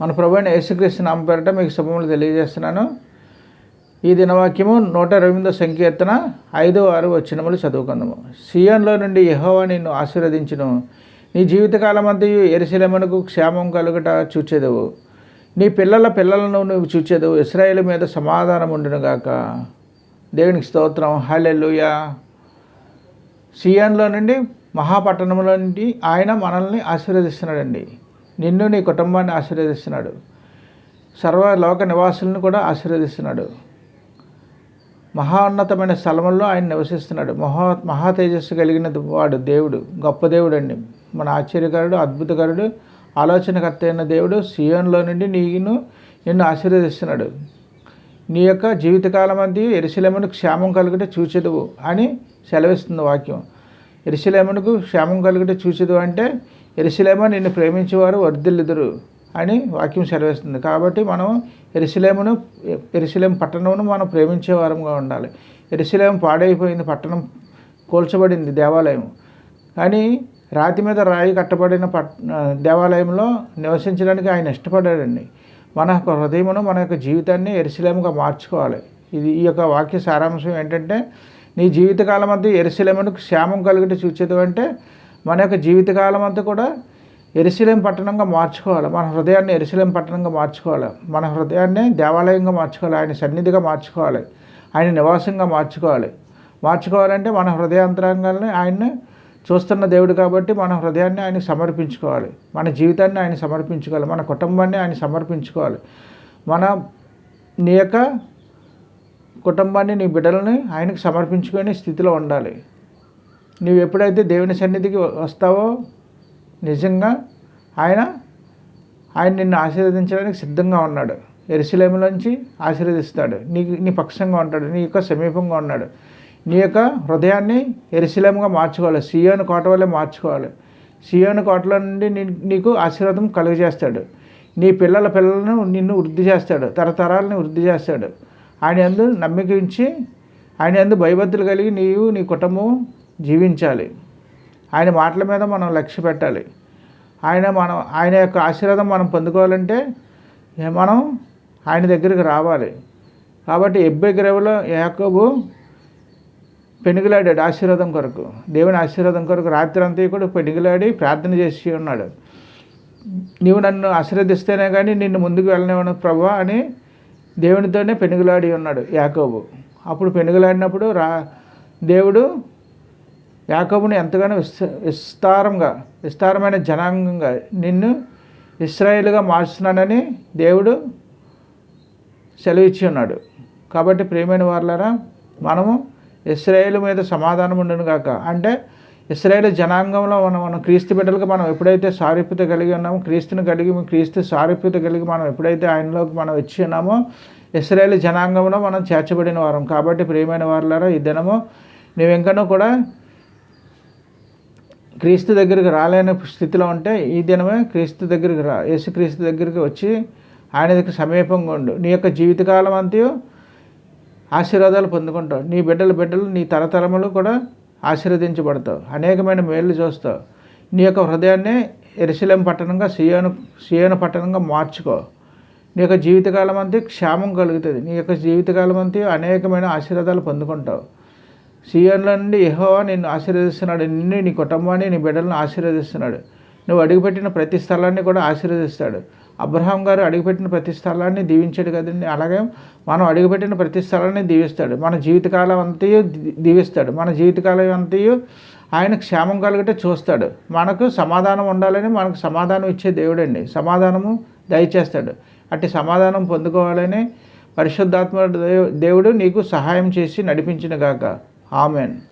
మన ప్రభు అయిన యేసుక్రీస్తు నామ పేరట మీకు శుభములు తెలియజేస్తున్నాను. ఈ దినవాక్యము నూట ఎనిమిదో సంకీర్తన ఐదో ఆరు వచ్చినములు చదువుకుందాము. సియోన్లో నుండి యహోవా నిన్ను ఆశీర్వదించును. నీ జీవితకాలం అంతయు ఎరిశిలమునకు క్షేమం కలుగుట చూచెదవు. నీ పిల్లల పిల్లలను నువ్వు చూచెదవు. ఇస్రాయేల్ మీద సమాధానం ఉండునుగాక దేవునికి స్తోత్రం. హాలెల్లుయా. సియాన్లో నుండి మహాపట్టణంలో నుండి ఆయన మనల్ని ఆశీర్వదిస్తున్నాడండి. నిన్ను నీ కుటుంబాన్ని ఆశీర్వదిస్తున్నాడు. సర్వలోక నివాసులను కూడా ఆశీర్వదిస్తున్నాడు. మహోన్నతమైన స్థలముల్లో ఆయన నివసిస్తున్నాడు. మహా మహా తేజస్సు కలిగిన వాడు దేవుడు గొప్ప దేవుడు అండి. మన ఆశ్చర్యకరుడు అద్భుతకరుడు ఆలోచనకర్త అయిన దేవుడు సియోన్లో నుండి నీను నిన్ను ఆశీర్వదిస్తున్నాడు. నీ యొక్క జీవితకాలం అంతా ఎరుసలేమునకు క్షేమం కలుగుట చూచెదువు అని సెలవిస్తుంది వాక్యం. ఎరుసలేమునకు క్షేమం కలుగుట చూచెదు అంటే ఎరిశిలేమ నిన్ను ప్రేమించేవారు వర్ధిల్లుదురు అని వాక్యం సెలవిస్తుంది. కాబట్టి మనం ఎరుసలేమును ఎరిశిలేం పట్టణమును మనం ప్రేమించేవారంగా ఉండాలి. ఎరిశిలేం పాడైపోయింది పట్టణం కూల్చబడింది దేవాలయం. కానీ రాతి మీద రాయి కట్టబడిన పట్ దేవాలయంలో నివసించడానికి ఆయన ఇష్టపడాడండి. మన యొక్క హృదయమును మన యొక్క జీవితాన్ని ఎరిశిలేముగా మార్చుకోవాలి. ఇది ఈ యొక్క వాక్య సారాంశం ఏంటంటే నీ జీవితకాలం అంతా ఎరుసలేమునకు క్షేమం కలిగితే చూచేది అంటే మన యొక్క జీవితకాలం అంతా కూడా ఎరుసలేం పట్టణంగా మార్చుకోవాలి. మన హృదయాన్ని ఎరుసలేం పట్టణంగా మార్చుకోవాలి. మన హృదయాన్ని దేవాలయంగా మార్చుకోవాలి. ఆయన సన్నిధిగా మార్చుకోవాలి. ఆయన నివాసంగా మార్చుకోవాలి. మార్చుకోవాలంటే మన హృదయాంతరంగాల్ని ఆయన్ని చూస్తున్న దేవుడు కాబట్టి మన హృదయాన్ని ఆయన సమర్పించుకోవాలి. మన జీవితాన్ని ఆయన సమర్పించుకోవాలి. మన కుటుంబాన్ని ఆయన సమర్పించుకోవాలి. మన నీ యొక్క కుటుంబాన్ని నీ బిడ్డలని ఆయనకు సమర్పించుకునే స్థితిలో ఉండాలి. నువ్వు ఎప్పుడైతే దేవుని సన్నిధికి వస్తావో నిజంగా ఆయన ఆయన నిన్ను ఆశీర్వదించడానికి సిద్ధంగా ఉన్నాడు. ఎరుసలేములోంచి ఆశీర్వదిస్తాడు. నీకు నీ పక్షంగా ఉంటాడు. నీ యొక్క సమీపంగా ఉన్నాడు. నీ యొక్క హృదయాన్ని ఎరుసలేముగా మార్చుకోవాలి. సియోను కోట వల్లే మార్చుకోవాలి. సియోను కోటలో నుండి నీకు ఆశీర్వాదం కలుగజేస్తాడు. నీ పిల్లల పిల్లలను నిన్ను వృద్ధి చేస్తాడు. తరతరాలను వృద్ధి చేస్తాడు. ఆయన ఎందు నమ్మకించి ఆయన ఎందు భయభక్తులు కలిగి నీవు నీ కుటుంబం జీవించాలి. ఆయన మాటల మీద మనం లక్ష్య పెట్టాలి. ఆయన మనం ఆయన యొక్క ఆశీర్వాదం మనం పొందుకోవాలంటే మనం ఆయన దగ్గరికి రావాలి. కాబట్టి ఎబ్బే గ్రవలో యాకోబు పెనుగులాడాడు ఆశీర్వాదం కొరకు. దేవుని ఆశీర్వాదం కొరకు రాత్రి అంతా కూడా పెనుగులాడి ప్రార్థన చేసి ఉన్నాడు. నీవు నన్ను ఆశీర్వదిస్తేనే కానీ నిన్ను ముందుకు వెళ్ళనివ్వను ప్రభా అని దేవునితోనే పెనుగులాడి ఉన్నాడు యాకోబు. అప్పుడు పెనుగులాడినప్పుడు రా దేవుడు యాకోబుని ఎంతగానో విస్త విస్తారంగా విస్తారమైన జనాంగంగా నిన్ను ఇస్రాయేల్గా మార్చున్నానని దేవుడు సెలవిచ్చి ఉన్నాడు. కాబట్టి ప్రియమైన వాళ్ళారా మనము ఇస్రాయేల్ మీద సమాధానం ఉండను కాక అంటే ఇస్రాయేల్ జనాంగంలో మనం మనం క్రీస్తు బిడ్డలకు మనం ఎప్పుడైతే సారూప్యత కలిగి ఉన్నామో క్రీస్తుని కలిగి క్రీస్తు సారూప్యత కలిగి మనం ఎప్పుడైతే ఆయనలోకి మనం వచ్చి ఉన్నామో ఇస్రాయేల్ జనాంగంలో మనం చేర్చబడిన వారం. కాబట్టి ప్రియమైన వారులారా ఈ దినము నీవు ఇంకనూ కూడా క్రీస్తు దగ్గరికి రాలేని స్థితిలో ఉంటే ఈ దినమే క్రీస్తు దగ్గరికి రా యేసు క్రీస్తు దగ్గరికి వచ్చి ఆయన దగ్గర సమీపంగా ఉండు. నీ యొక్క జీవితకాలం అంతా ఆశీర్వాదాలు పొందుకుంటావు. నీ బిడ్డల బిడ్డలు నీ తరతరములు కూడా ఆశీర్వదించబడతావు. అనేకమైన మేళ్ళు చూస్తావు. నీ యొక్క హృదయాన్ని ఎరుసలేం పట్టణంగా సియోను సియోను పట్టణంగా మార్చుకో. నీ యొక్క జీవితకాలం అంతా క్షేమం కలుగుతుంది. నీ యొక్క జీవితకాలం అంతా అనేకమైన ఆశీర్వాదాలు పొందుకుంటావు. సీఎంల నుండి యెహోవా నిన్ను ఆశీర్వదిస్తున్నాడు. నిన్ను నీ కుటుంబాన్ని నీ బిడ్డలను ఆశీర్వదిస్తున్నాడు. నువ్వు అడుగుపెట్టిన ప్రతి స్థలాన్ని కూడా ఆశీర్వదిస్తాడు. అబ్రహాం గారు అడుగుపెట్టిన ప్రతి స్థలాన్ని దీవించాడు కదండి. అలాగే మనం అడుగుపెట్టిన ప్రతి స్థలాన్ని దీవిస్తాడు. మన జీవితకాలం అంతయు దీ- దీవిస్తాడు. మన జీవితకాలం అంతయు ఆయన క్షేమం కలిగితే చూస్తాడు. మనకు సమాధానం ఉండాలని మనకు సమాధానం ఇచ్చే దేవుడండి. సమాధానము దయచేస్తాడు. అట్టి సమాధానం పొందుకోవాలని పరిశుద్ధాత్మ దేవు- దేవుడు నీకు సహాయం చేసి నడిపించిన గాక. ఆమెన్.